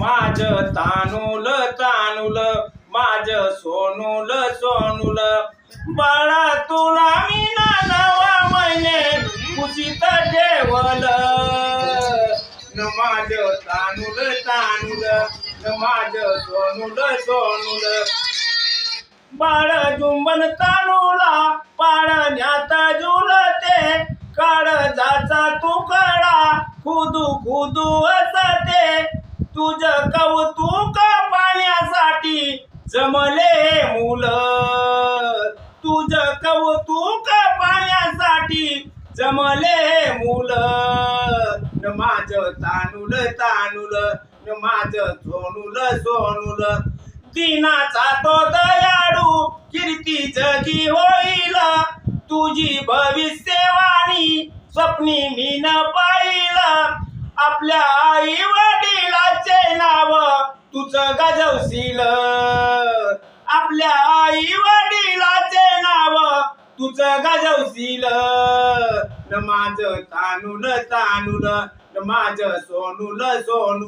माझ तानुल तानुल माझ सोनुल सोनुल. बाळा तुला मी ना नवा महिने कुशीत ठेवल न माझ तानुल तानुल न माझ सोनुल सोनुल. बाळ जुंबन तानुला पाळण्यात झुलते काळजाचा तुकडा खुदू खुदू असते. तुझ कौतुक पाण्यासाठी जमले मुल. तुझ कौतुक पाण्यासाठी जमले मुल. न माझ तानुल तानुल न माझ सोनुल सोनुल दिनाचा तो दयाळू कीर्ती जगी होईल. तुझी भविष्यवाणी स्वप्नी मी न पाहिल आपल्या आई वडिला वडिलाचे नाव तुझं गाजवशील. आपल्या आई वडिलाचे नाव तुझं गाजवशील. न माझ तानुल तानुल न माझ सोनुल सोनू